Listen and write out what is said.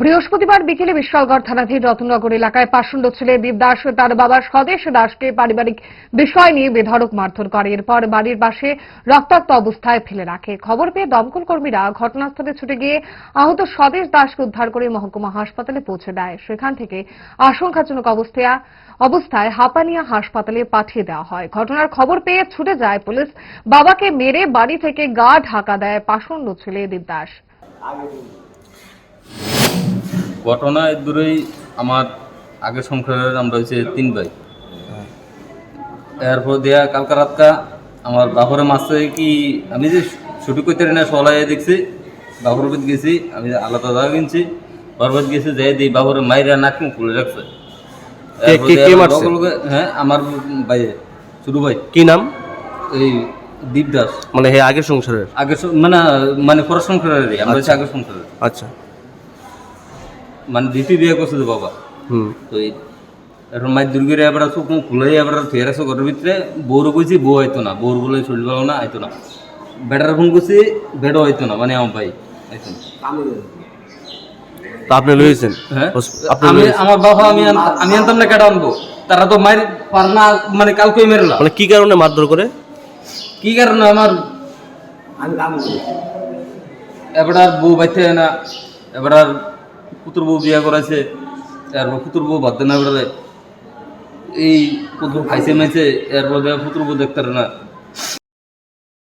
বৃহস্পতিবার বিকেলে বিশালগড় থানাধীন রতনগর এলাকায় পাষণ্ড ছেলে দীপ দাস ও তার বাবা স্বদেশ দাসকে পারিবারিক বিষয় নিয়ে বেধড়ক মারধর করে। এরপর বাড়ির পাশে রক্তাক্ত অবস্থায় ফেলে রাখে। খবর পেয়ে দমকল কর্মীরা ঘটনাস্থলে ছুটে গিয়ে আহত স্বদেশ দাসকে উদ্ধার করে মহকুমা হাসপাতালে পৌঁছে দেয়। সেখান থেকে আশঙ্কাজনক অবস্থায় অবস্থায় হাপানিয়া হাসপাতালে পাঠিয়ে দেওয়া হয়। ঘটনার খবর পেয়ে ছুটে যায় পুলিশ। বাবাকে মেরে বাড়ি থেকে গা ঢাকা দেয় পাষণ্ড ছেলে দীপ দাস ঘটনা দূরেই আমার আগের সংসারের আমরা হচ্ছে তিন ভাই। এরপর দেয়া কালকা রাতকা আমার বাপরে মাসে কি আমি যে ছুটি করতে না সলাই দেখছি বাপর বাদ গেছি আমি আলাদা জায়গা কিনছি বারবাদ গেছি যাই দিই বাপরে মাইরা নাক মুখ খুলে রাখছে। হ্যাঁ আমার ভাই ছোট ভাই। কি নাম? এই দীপ দাস। মানে হে আগের সংসারের? আগের মানে মানে পরের সংসারের আমরা হচ্ছে আগের সংসারের। আচ্ছা। মানে দ্বিতীয় বিয়ে করছে তো বাবা তো এখন মাই দুর্গের এবার চোখ মুখ খুলে এবার থিয়ে রাখছে ঘরের ভিতরে বউরও কইছি বউ হইতো না বউর বলে শরীর ভালো না আইতো না। বেটার ফোন করছি বেডও হইতো না মানে আমার ভাই আইতো না। আপনি লইছেন হ্যাঁ আমি আমার বাবা আমি আন- আমি আনতাম না কেটে আনব? তারা তো মায়ের পার না মানে কালকেই মেরলা মানে কি কারণে মারধর করে কি কারণে আমার এবার আর বউ বাইতে না এবার আর পুতুর বউ বিয়া করাইছে, এরপর পুতুর বউ বাদ না বেড়ালে এই পুতুর খাইছে, মাইছে, এরপর পুতুর বউ দেখতে না।